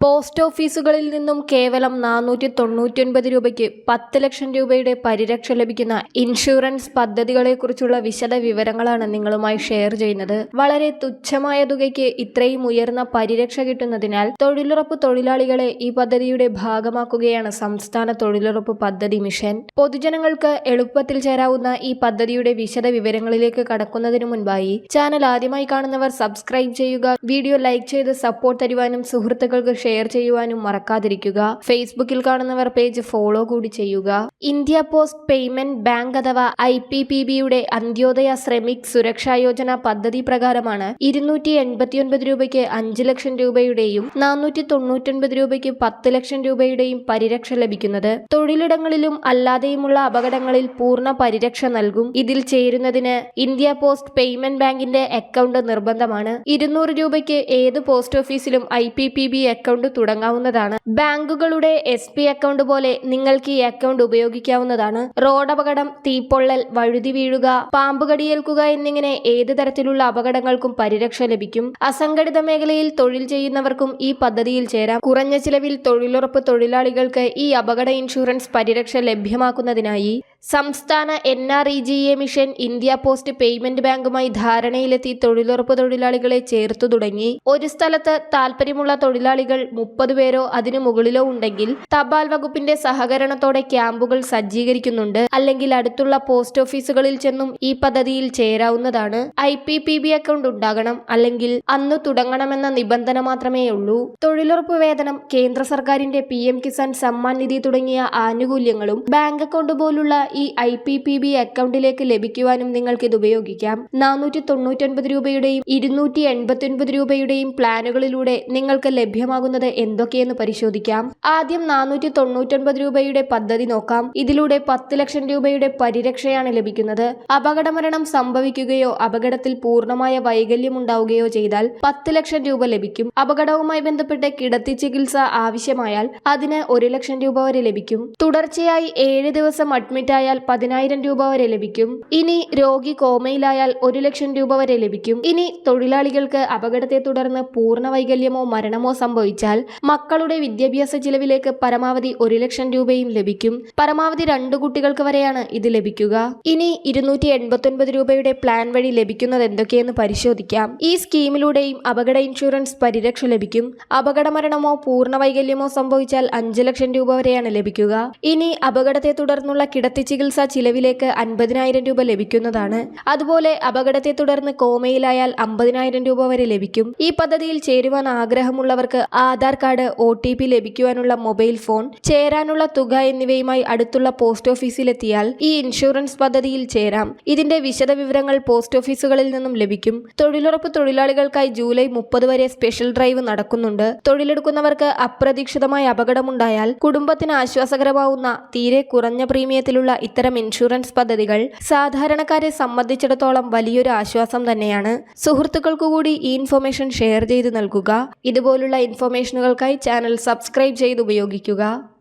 Post ഓഫീസുകളിൽ നിന്നും കേവലം നാനൂറ്റി തൊണ്ണൂറ്റിയൊൻപത് രൂപയ്ക്ക് പത്ത് ലക്ഷം രൂപയുടെ പരിരക്ഷ ലഭിക്കുന്ന ഇൻഷുറൻസ് പദ്ധതികളെക്കുറിച്ചുള്ള വിശദ വിവരങ്ങളാണ് നിങ്ങളുമായി ഷെയർ ചെയ്യുന്നത്. വളരെ തുച്ഛമായ തുകയ്ക്ക് ഇത്രയും ഉയർന്ന പരിരക്ഷ കിട്ടുന്നതിനാൽ തൊഴിലുറപ്പ് തൊഴിലാളികളെ ഈ പദ്ധതിയുടെ ഭാഗമാക്കുകയാണ് സംസ്ഥാന തൊഴിലുറപ്പ് പദ്ധതി മിഷൻ. പൊതുജനങ്ങൾക്ക് എളുപ്പത്തിൽ ചേരാവുന്ന ഈ പദ്ധതിയുടെ വിശദ വിവരങ്ങളിലേക്ക് കടക്കുന്നതിന് മുൻപായി ചാനൽ ആദ്യമായി കാണുന്നവർ സബ്സ്ക്രൈബ് ചെയ്യുക വീഡിയോ ലൈക്ക് ചെയ്ത് സപ്പോർട്ട് തരുവാനും സുഹൃത്തുക്കൾക്ക് ഷെയർ ചെയ്യുവാനും മറക്കാതിരിക്കുക. ഫേസ്ബുക്കിൽ കാണുന്നവർ പേജ് ഫോളോ കൂടി ചെയ്യുക. ഇന്ത്യ പോസ്റ്റ് പേയ്മെന്റ് ബാങ്ക് അഥവാ ഐ പി പി ബിയുടെ അന്ത്യോദയ ശ്രമിക് സുരക്ഷാ യോജന പദ്ധതി പ്രകാരമാണ് ഇരുന്നൂറ്റി എൺപത്തിയൊൻപത് രൂപയ്ക്ക് അഞ്ച് ലക്ഷം രൂപയുടെയും നാനൂറ്റി തൊണ്ണൂറ്റൊൻപത് രൂപയ്ക്ക് പത്ത് ലക്ഷം രൂപയുടെയും പരിരക്ഷ ലഭിക്കുന്നത്. തൊഴിലിടങ്ങളിലും അല്ലാതെയുമുള്ള അപകടങ്ങളിൽ പൂർണ പരിരക്ഷ നൽകും. ഇതിൽ ചേരുന്നതിന് ഇന്ത്യ പോസ്റ്റ് പേയ്മെന്റ് ബാങ്കിന്റെ അക്കൗണ്ട് നിർബന്ധമാണ്. ഇരുന്നൂറ് രൂപയ്ക്ക് ഏത് പോസ്റ്റ് ഓഫീസിലും I P P B account തുടങ്ങാവുന്നതാണ്. ബാങ്കുകളുടെ എസ് പി അക്കൗണ്ട് പോലെ നിങ്ങൾക്ക് ഈ അക്കൗണ്ട് ഉപയോഗിക്കാവുന്നതാണ്. റോഡപകടം തീപ്പൊള്ളൽ വഴുതി വീഴുക പാമ്പ് കടിയേൽക്കുക എന്നിങ്ങനെ ഏത് തരത്തിലുള്ള അപകടങ്ങൾക്കും പരിരക്ഷ ലഭിക്കും. അസംഘടിത മേഖലയിൽ തൊഴിൽ ചെയ്യുന്നവർക്കും ഈ പദ്ധതിയിൽ ചേരാം. കുറഞ്ഞ ചിലവിൽ തൊഴിലുറപ്പ് തൊഴിലാളികൾക്ക് ഈ അപകട ഇൻഷുറൻസ് പരിരക്ഷ ലഭ്യമാക്കുന്നതിനായി സംസ്ഥാന N R E G A mission India post payment ബാങ്കുമായി ധാരണയിലെത്തി തൊഴിലുറപ്പ് തൊഴിലാളികളെ ചേർത്തു തുടങ്ങി. ഒരു സ്ഥലത്ത് താൽപ്പര്യമുള്ള തൊഴിലാളികൾ മുപ്പത് പേരോ അതിനു മുകളിലോ ഉണ്ടെങ്കിൽ തപാൽ വകുപ്പിന്റെ സഹകരണത്തോടെ ക്യാമ്പുകൾ സജ്ജീകരിക്കുന്നുണ്ട്. അല്ലെങ്കിൽ അടുത്തുള്ള പോസ്റ്റ് ഓഫീസുകളിൽ ചെന്നും ഈ പദ്ധതിയിൽ ചേരാവുന്നതാണ്. I P P B account ഉണ്ടാകണം അല്ലെങ്കിൽ അന്ന് തുടങ്ങണമെന്ന നിബന്ധന മാത്രമേയുള്ളൂ തൊഴിലുറപ്പ് വേതനം കേന്ദ്ര സർക്കാരിന്റെ പി എം കിസാൻ സമ്മാൻ നിധി തുടങ്ങിയ ആനുകൂല്യങ്ങളും ബാങ്ക് അക്കൗണ്ട് പോലുള്ള ഈ ഐ പി പി ബി അക്കൗണ്ടിലേക്ക് ലഭിക്കുവാനും നിങ്ങൾക്ക് ഇത് ഉപയോഗിക്കാം. നാനൂറ്റി തൊണ്ണൂറ്റൊൻപത് രൂപയുടെയും ഇരുന്നൂറ്റി എൺപത്തിയൊൻപത് രൂപയുടെയും പ്ലാനുകളിലൂടെ നിങ്ങൾക്ക് ലഭ്യമാകുന്നത് എന്തൊക്കെയെന്ന് പരിശോധിക്കാം. ആദ്യം നാനൂറ്റി തൊണ്ണൂറ്റൊൻപത് രൂപയുടെ പദ്ധതി നോക്കാം. ഇതിലൂടെ പത്ത് ലക്ഷം രൂപയുടെ പരിരക്ഷയാണ് ലഭിക്കുന്നത്. അപകടമരണം സംഭവിക്കുകയോ അപകടത്തിൽ പൂർണമായ വൈകല്യം ഉണ്ടാവുകയോ ചെയ്താൽ പത്ത് ലക്ഷം രൂപ ലഭിക്കും. അപകടവുമായി ബന്ധപ്പെട്ട് കിടത്തി ചികിത്സ ആവശ്യമായാൽ അതിന് ഒരു ലക്ഷം രൂപ വരെ ലഭിക്കും. തുടർച്ചയായി ഏഴ് ദിവസം അഡ്മിറ്റ് ആയാൽ പതിനായിരം രൂപ വരെ ലഭിക്കും. ഇനി രോഗി കോമയിലായാൽ ഒരു ലക്ഷം രൂപ വരെ ലഭിക്കും. ഇനി തൊഴിലാളികൾക്ക് അപകടത്തെ തുടർന്ന് പൂർണ വൈകല്യമോ മരണമോ സംഭവിച്ചാൽ മക്കളുടെ വിദ്യാഭ്യാസ ചിലവിലേക്ക് പരമാവധി ഒരു ലക്ഷം രൂപയും ലഭിക്കും. പരമാവധി രണ്ടു കുട്ടികൾക്ക് വരെയാണ് ഇത് ലഭിക്കുക. ഇനി ഇരുന്നൂറ്റി എൺപത്തൊൻപത് രൂപയുടെ പ്ലാൻ വഴി ലഭിക്കുന്നത് എന്തൊക്കെയെന്ന് പരിശോധിക്കാം. ഈ സ്കീമിലൂടെയും അപകട ഇൻഷുറൻസ് പരിരക്ഷ ലഭിക്കും. അപകട മരണമോ പൂർണ വൈകല്യമോ സംഭവിച്ചാൽ അഞ്ച് ലക്ഷം രൂപ വരെയാണ് ലഭിക്കുക. ഇനി അപകടത്തെ തുടർന്നുള്ള കിടത്തി ചികിത്സാ ചിലവിലേക്ക് അൻപതിനായിരം രൂപ ലഭിക്കുന്നതാണ്. അതുപോലെ അപകടത്തെ തുടർന്ന് കോമയിലായാൽ അമ്പതിനായിരം രൂപ വരെ ലഭിക്കും. ഈ പദ്ധതിയിൽ ചേരുവാൻ ആഗ്രഹമുള്ളവർക്ക് Aadhaar card O T P ലഭിക്കുവാനുള്ള mobile phone ചേരാനുള്ള തുക എന്നിവയുമായി അടുത്തുള്ള പോസ്റ്റ് ഓഫീസിലെത്തിയാൽ ഈ ഇൻഷുറൻസ് പദ്ധതിയിൽ ചേരാം. ഇതിന്റെ വിശദവിവരങ്ങൾ പോസ്റ്റ് ഓഫീസുകളിൽ നിന്നും ലഭിക്കും. തൊഴിലുറപ്പ് തൊഴിലാളികൾക്കായി ജൂലൈ മുപ്പത് വരെ സ്പെഷ്യൽ ഡ്രൈവ് നടക്കുന്നുണ്ട്. തൊഴിലെടുക്കുന്നവർക്ക് അപ്രതീക്ഷിതമായ അപകടമുണ്ടായാൽ കുടുംബത്തിന് ആശ്വാസകരമാവുന്ന തീരെ കുറഞ്ഞ പ്രീമിയത്തിലുള്ള ഇത്തരം ഇൻഷുറൻസ് പദ്ധതികൾ സാധാരണക്കാരെ സംബന്ധിച്ചിടത്തോളം വലിയൊരു ആശ്വാസം തന്നെയാണ്. സുഹൃത്തുക്കൾക്കു കൂടി ഈ ഇൻഫർമേഷൻ ഷെയർ ചെയ്ത് നൽകുക. ഇതുപോലുള്ള ഇൻഫർമേഷനുകൾക്കായി ചാനൽ സബ്സ്ക്രൈബ് ചെയ്ത് ഉപയോഗിക്കുക.